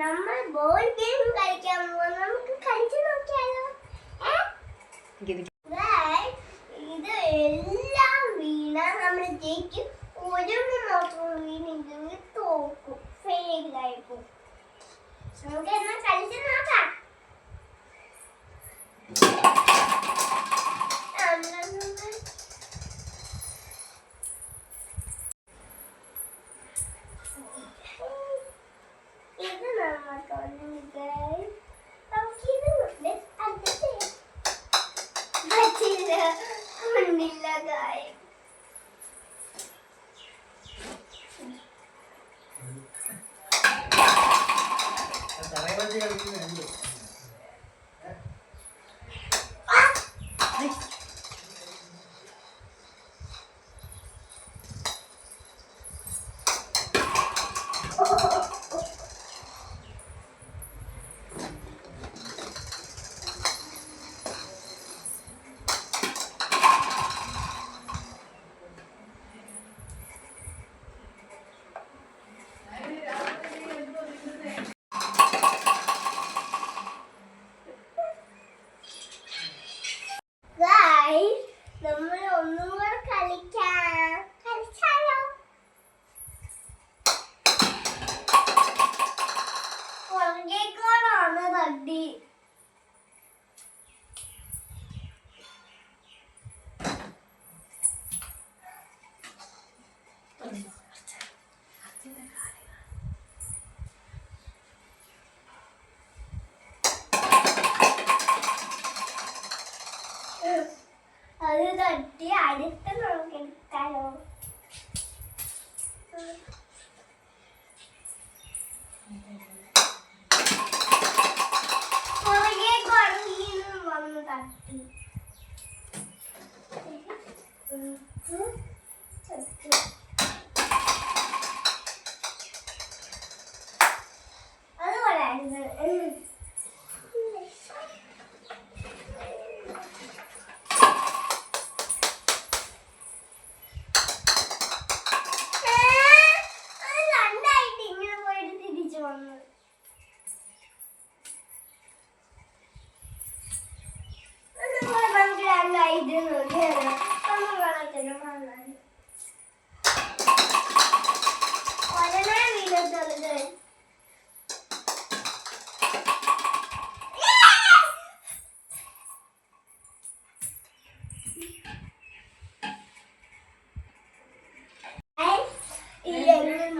നമ്മൾ ball game കളിക്കാൻ പോകും നമുക്ക് കളിച്ചു നോക്കിയാലോ? ഇത് എല്ലാം വീണ നമ്മൾ ജയിക്കും. ഒരു മാത്രം വീണില്ലെങ്കിൽ തോക്കും. ഫെയിലായി പോകും. നമുക്ക് मिल गए ड्राइवर जी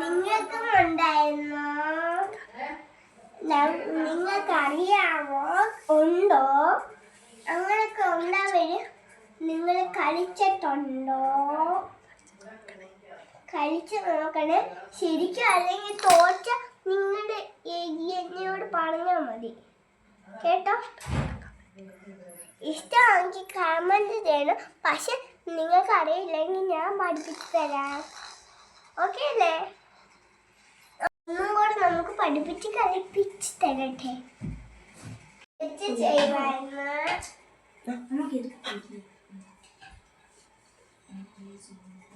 നിങ്ങൾക്കും ഉണ്ടായിരുന്നോ? നിങ്ങൾക്ക് അറിയാമോ ഉണ്ടോ? അങ്ങനൊക്കെ ഉണ്ടാവര് നിങ്ങൾ കളിച്ചിട്ടുണ്ടോ? കളിച്ച് നോക്കണേ. ശരിക്കും അല്ലെങ്കിൽ തോറ്റ നിങ്ങളുടെ എന്നോട് പറഞ്ഞാൽ മതി. കേട്ടോ? ഇഷ്ടമാണെങ്കിൽ കമന്റ് ചെയ്യണം. പക്ഷെ നിങ്ങൾക്ക് അറിയില്ലെങ്കിൽ ഞാൻ പഠിപ്പിച്ചു തരാം ഓക്കെ അല്ലേ? ഒന്നും കൂടെ നമുക്ക് പഠിപ്പിച്ച് കളിപ്പിച്ച് തരട്ടെ. വെച്ച് ചെയ്യുവായിരുന്നു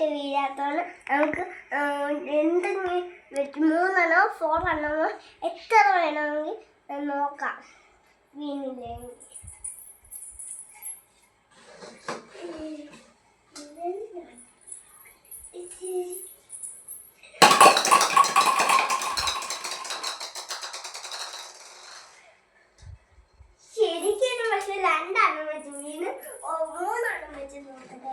ആയിട്ട് വീഴാത്തതാണ് നമുക്ക് രണ്ട് മൂന്നെണ്ണോ ഫോറെണ്ണമോ എത്ര വേണമെങ്കിൽ നോക്കാം. വീണില്ലെങ്കിൽ ശരിക്കും പക്ഷെ രണ്ടെണ്ണം വെച്ച് വീണ് മൂന്നെണ്ണം വെച്ച് നോക്കട്ടെ.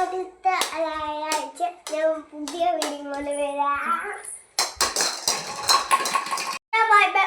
അടുത്ത വ്യാഴാഴ്ച പുതിയ വീഡിയോ വരാം. Bye bye